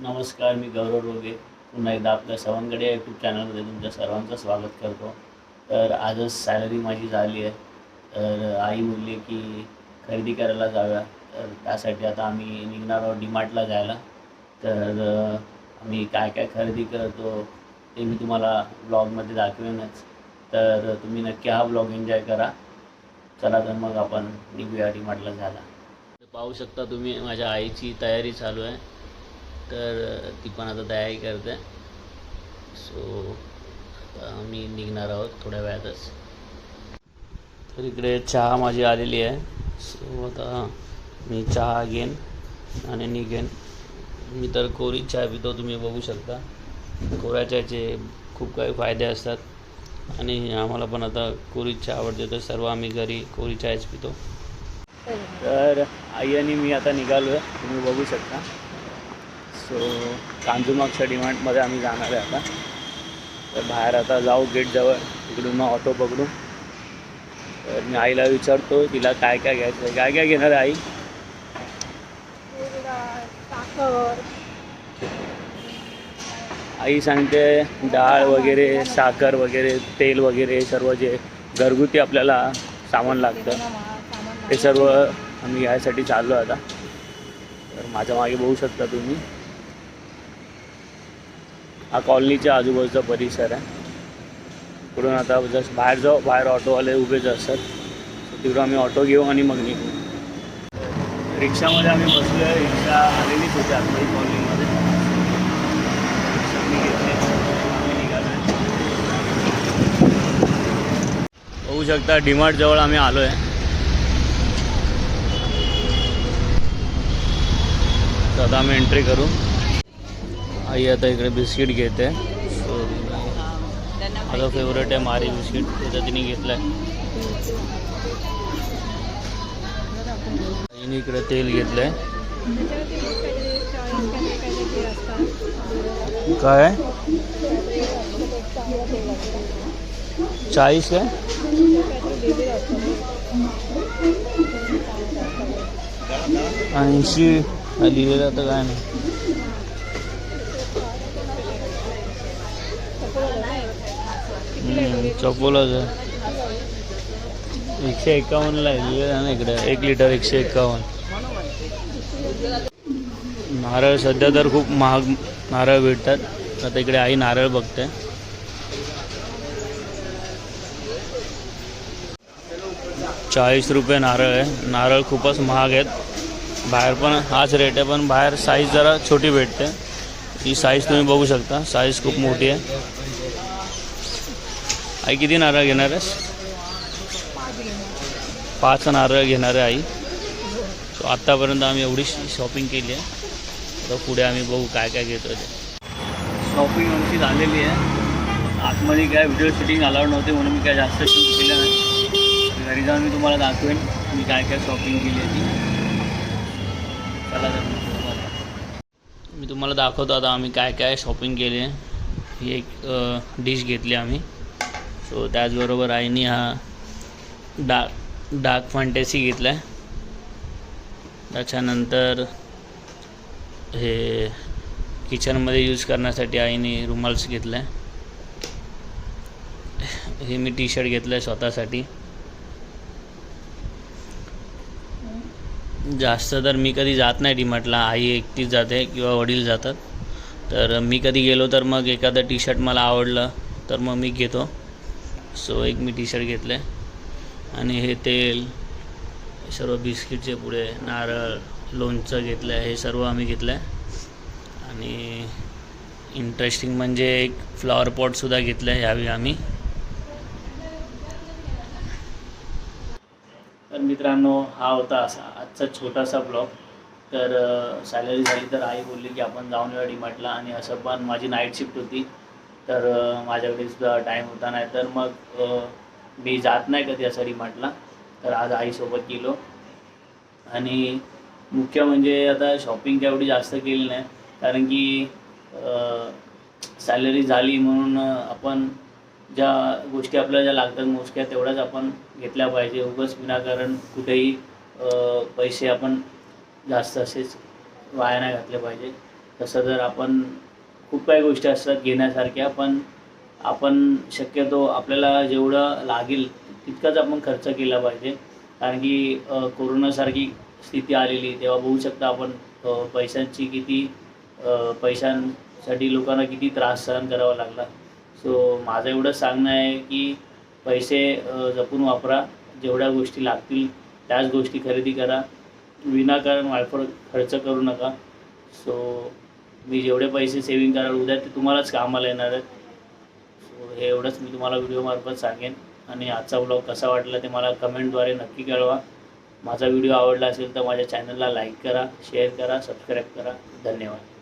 नमस्कार मी गौरव रोगे. पुन्हा एकदा आपल्या सवंगडे यूट्यूब चॅनलमध्ये तुमच्या सर्वांचं स्वागत करतो. तर आजच सॅलरी माझी झाली आहे. तर आई बोलली की खरेदी करायला जाऊया. तर त्यासाठी आता आम्ही निघणार आहोत डीमार्टला जायला. तर आम्ही काय काय खरेदी करतो ते मी तुम्हाला ब्लॉगमध्ये दाखवेनच. तर तुम्ही नक्की हा ब्लॉग एन्जॉय करा. चला तर मग आपण निघूया डीमार्टला जायला. पाहू शकता तुम्ही माझ्या आईची तयारी चालू आहे. तर ती पण आता तयारी करते सो आम्ही निघणार आहोत थोड्या वेळातच. तर इकडे चहा माझी आलेली आहे. सो आता मी चहा घेईन आणि निघेन. मी तर कोरी चहा पितो तुम्ही बघू शकता. कोऱ्या चहाचे खूप काही फायदे असतात. आणि आम्हाला पण आता कोरी चहा आवडते तर सर्व आम्ही घरी कोरी चहाच पितो. तर आई आणि मी आता निघालो आहे तुम्ही बघू शकता. सो कांजूमागच्या डिमांडमध्ये आम्ही जाणार आहे आता. तर बाहेर आता जाऊ गेटजवळ तिकडून मग ऑटो पकडू. तर मी आईला विचारतो तिला काय काय घ्यायचं आहे. काय काय घेणार आहे आई? साखर. आई सांगते डाळ वगैरे साखर वगैरे तेल वगैरे सर्व जे घरगुती आपल्याला सामान लागतं. ते सर्व आम्ही घ्यायसाठी चाललो आता. तर माझ्या मागे बघू शकता तुम्ही. हा कॉलनीच्या आजूबाजूचा परिसर आहे. तिकडून आता जस्ट बाहेर जाऊ बाहेर ऑटोवाले उभेच असतात तिकडून आम्ही ऑटो घेऊ आणि मग निघू. रिक्षामध्ये आम्ही बसलो आहे रिक्षा आलेलीच होती आतमध्ये कॉलनीमध्ये. बघू शकता डीमार्ट जवळ आम्ही आलो आहे तर आता आम्ही एंट्री करू. आई आता इकडे बिस्किट घेते. सो फेवरेट आहे मारी बिस्किट. त्याचा तिने घेतलं आहे आईने इकडे तेल घेतलं आहे काय? चाळीस काय ऐंशी. लिहिलेलं तर काय नाही. चकोलाच. आहे एकशे एकावन्नला आहे. ना इकडे. एक लिटर एकशे एकावन्न. नारळ सध्या तर खूप महाग नारळ भेटतात. आता इकडे आई नारळ बघते. चाळीस रुपये नारळ आहे. नारळ खूपच महाग आहेत. बाहेर पण हाच रेट आहे पण बाहेर साईज जरा छोटी भेटते. ही साईज तुम्ही बघू शकता. साईज खूप मोठी आहे. आई किती नारळ घेणार आहेस? पाच नारळ घेणार आहे आई. सो आत्तापर्यंत आम्ही एवढी शॉपिंग केली आहे. आता पुढे आम्ही बघू काय काय घेतो ते. शॉपिंग आमची झालेली आहे. आतमध्ये काय व्हिडिओ शूटिंग अलाउड नव्हते म्हणून मी काय जास्त शूट केलं नाही. घरी जाऊन मी तुम्हाला दाखवेन मी काय काय शॉपिंग केली आहे ती. चला तर मी तुम्हाला दाखवतो आता आम्ही काय काय शॉपिंग केली आहे. ही एक डिश घेतली आम्ही. सो त्याचबरोबर आईने हा डार्क डार्क फंटेसी घेतला आहे त्याच्यानंतर हे किचनमध्ये यूज करण्यासाठी आईने रुमाल्स घेतला आहे हे मी टी शर्ट घेतलं आहे स्वतःसाठी. जास्त तर मी कधी जात नाही डीमार्टला. आई एकटीच जाते किंवा वडील जातात. तर मी कधी गेलो तर मग एखादं टी शर्ट मला आवडलं तर मग मी घेतो. सो एक मी टी शर्ट घेतलं आहे आणि हे तेल सर्व बिस्किटचे पुढे नारळ लोणचं घेतलं आहे हे सर्व आम्ही घेतलं आहे आणि इंटरेस्टिंग म्हणजे एक फ्लॉवर पॉटसुद्धा घेतलं आहे ह्यावेळी आम्ही. तर मित्रांनो हा होता असा आजचा छोटासा ब्लॉग तर सॅलरी झाली तर आई बोलली की आपण जाऊन येऊया डीमार्टला आणि असं पण माझी नाईट शिफ्ट होती. तर माझ्याकडे सुद्धा टाईम होता नाही तर मग मी जात नाही कधी असं म्हटला तर आज आईसोबत गेलो. आणि मुख्य म्हणजे आता शॉपिंग तेवढी जास्त केली नाही. कारण की सॅलरी झाली म्हणून आपण ज्या गोष्टी आपल्याला ज्या लागतात मोजक्या तेवढ्याच आपण घेतल्या पाहिजे. उगाच विनाकारण कुठेही पैसे आपण जास्त असेच वाया नाही घातले पाहिजे. तसं जर आपण खूप काही गोष्टी असतात घेण्यासारख्या पण आपण शक्यतो आपल्याला जेवढं लागेल तितकाच आपण खर्च केला पाहिजे. कारण की कोरोनासारखी स्थिती आलेली तेव्हा बघू शकता आपण पैशांची किती पैशांसाठी लोकांना किती त्रास सहन करावा लागला. सो माझं एवढंच सांगणं आहे की पैसे जपून वापरा. जेवढ्या गोष्टी लागतील त्याच गोष्टी खरेदी करा. विनाकारण वायफळ खर्च करू नका. सो मी जेवढे पैसे सेविंग कराल उद्या ते तुम्हालाच कामाला येणार आहेत. सो हे एवढंच मी तुम्हाला व्हिडिओमार्फत सांगेन. आणि आजचा ब्लॉग कसा वाटला ते मला कमेंटद्वारे नक्की कळवा. माझा व्हिडिओ आवडला असेल तर माझ्या चॅनलला लाईक करा शेअर करा सबस्क्राईब करा. धन्यवाद.